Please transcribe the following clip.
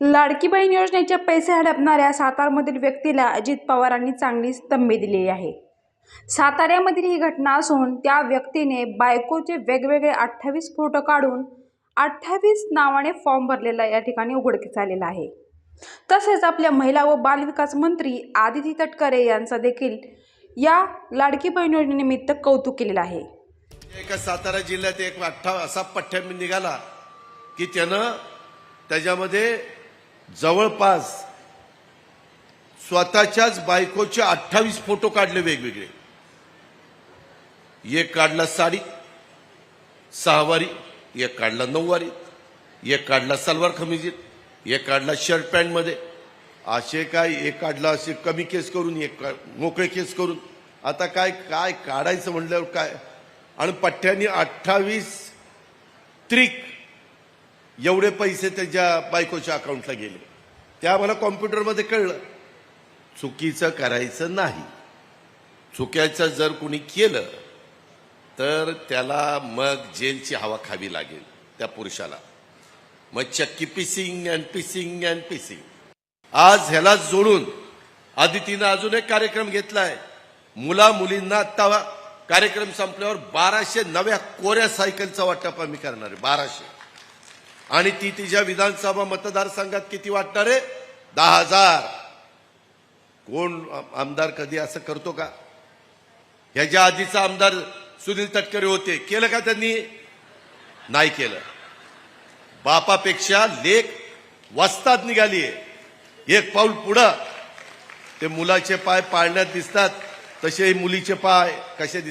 लाडकी बहीण योजनेचे पैसे हडपणाऱ्या सातारमधील व्यक्तीला अजित पवारांनी चांगली तंबी दिलेली आहे. साताऱ्यामधील ही घटना असून त्या व्यक्तीने बायकोचे वेगवेगळे अठ्ठावीस फोटो काढून अठ्ठावीस नावाने फॉर्म भरलेला या ठिकाणी उघडकीस आलेला आहे. तसेच आपल्या महिला व बालविकास मंत्री आदिती तटकरे यांचा देखील या लाडकी बहीण योजनेनिमित्त कौतुक केलेलं आहे. एका सातारा जिल्ह्यात एक अठ्ठा असा पठ्ठ्या निघाला की त्यानं त्याच्यामध्ये जवळपास स्वतःच्याच बायकोचे अठ्ठावीस फोटो काढले वेगवेगळे. एक काढला साडी सहावारी एक काढला नऊवारी एक काढला सलवार खमिजीत एक काढला शर्ट पॅन्टमध्ये. असे काय एक काढला असे कमी केस करून एक मोकळे केस करून. आता काय काय काढायचं म्हणल्यावर काय? आणि पठ्ठ्यांनी अठ्ठावीस त्रिक एवढे पैसे त्याच्या बायकोच्या अकाउंटला गेले. ते आम्हाला कॉम्प्युटरमध्ये कळलं. चुकीचं करायचं नाही. चुक्याचं जर कुणी केलं तर त्याला मग जेलची हवा खावी लागेल त्या पुरुषाला. मग चक्की पिसिंग अँड पिसिंग अँड पिसिंग. आज ह्याला जोडून आदितीनं अजून एक कार्यक्रम घेतलाय. मुला मुलींना आता कार्यक्रम संपल्यावर बाराशे नव्या कोऱ्या सायकलचा वाटप आम्ही करणार आहे. बाराशे. आणि ती तिच्या विधानसभा मतदारसंघात किती वाटणार आहे? दहा हजार. कोण आमदार कधी असं करतो का? ह्याच्या आधीचा आमदार सुनील तटकरे होते. केलं का त्यांनी? नाही केलं. बापापेक्षा लेख वस्तात निघालीये एक पाऊल पुढं. ते मुलाचे पाय पाळण्यात दिसतात. तसे मुलीचे पाय कसे दिसतात?